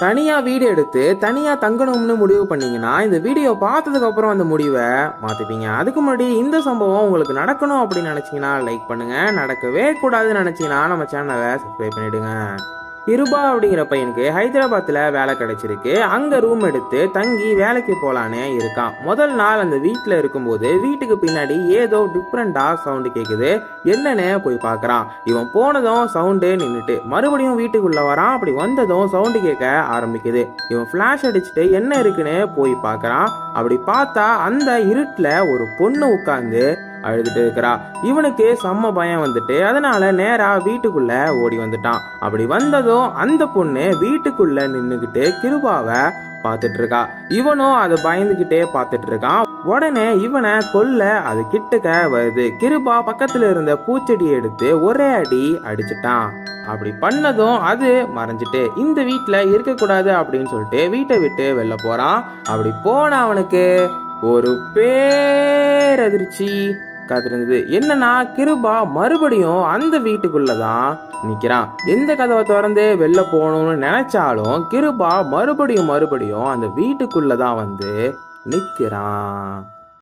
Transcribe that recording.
தனியாக வீடு எடுத்து தனியாக தங்கணும்னு முடிவு பண்ணிங்கன்னா இந்த வீடியோ பார்த்ததுக்கப்புறம் அந்த முடிவை மாற்றிப்பீங்க அதுக்கு முன்னாடி இந்த சம்பவம் உங்களுக்கு நடக்கணும் அப்படின்னு நினச்சிங்கன்னா லைக் பண்ணுங்கள் நடக்கவே கூடாதுன்னு நினச்சிங்கன்னா நம்ம சேனலை சப்ஸ்கிரைப் பண்ணிவிடுங்க இருபா அப்படிங்கிற பையனுக்கு ஹைதராபாத்தில் வேலை கிடைச்சிருக்கு. அங்கே ரூம் எடுத்து தங்கி வேலைக்கு போகலான்னு இருக்கான். முதல் நாள் அந்த வீட்டில் இருக்கும்போது வீட்டுக்கு பின்னாடி ஏதோ டிஃப்ரெண்ட்டாக சவுண்டு கேட்குது என்னன்னு போய் பார்க்குறான் இவன் போனதும் சவுண்டு நின்றுட்டு மறுபடியும் வீட்டுக்குள்ளே வரான். அப்படி வந்ததும் சவுண்டு கேட்க ஆரம்பிக்குது. இவன் ஃப்ளாஷ் அடிச்சுட்டு என்ன இருக்குன்னு போய் பார்க்குறான் அப்படி பார்த்தா அந்த இருட்டில் ஒரு பொண்ணு உட்காந்து அழுதுட்டு இருக்கிறா. இவனுக்கு செம்ம பயம் வந்துட்டு அதனால நேரா வீட்டுக்குள்ள ஓடி வந்துட்டான். அப்படி வந்ததும் அந்த பொண்ணு வீட்டுக்குள்ள நின்னுக்கிட்டு கிருபாவை பார்த்துட்டு இருக்கா இவனும் அதை பயந்துகிட்டே பார்த்துட்டு இருக்கான் உடனே இவனை கொல்ல அது கிட்டக்க வருது. கிருபா பக்கத்துல இருந்த பூச்செடியை எடுத்து ஒரே அடி அடிச்சிட்டான். அப்படி பண்ணதும் அது மறைஞ்சிட்டு இந்த வீட்டில் இருக்கக்கூடாது அப்படின்னு சொல்லிட்டு வீட்டை விட்டு வெளில போறான். அப்படி போன அவனுக்கு ஒரு பேரதிர்ச்சி. காத்திருந்தது. என்னன்னா கிருபா மறுபடியும் அந்த வீட்டுக்குள்ள தான் நிற்கிறான் எந்த கதவை திறந்து வெளில போகணும்னு நினைச்சாலும் கிருபா மறுபடியும் மறுபடியும் அந்த வீட்டுக்குள்ள தான் வந்து நிற்கிறான்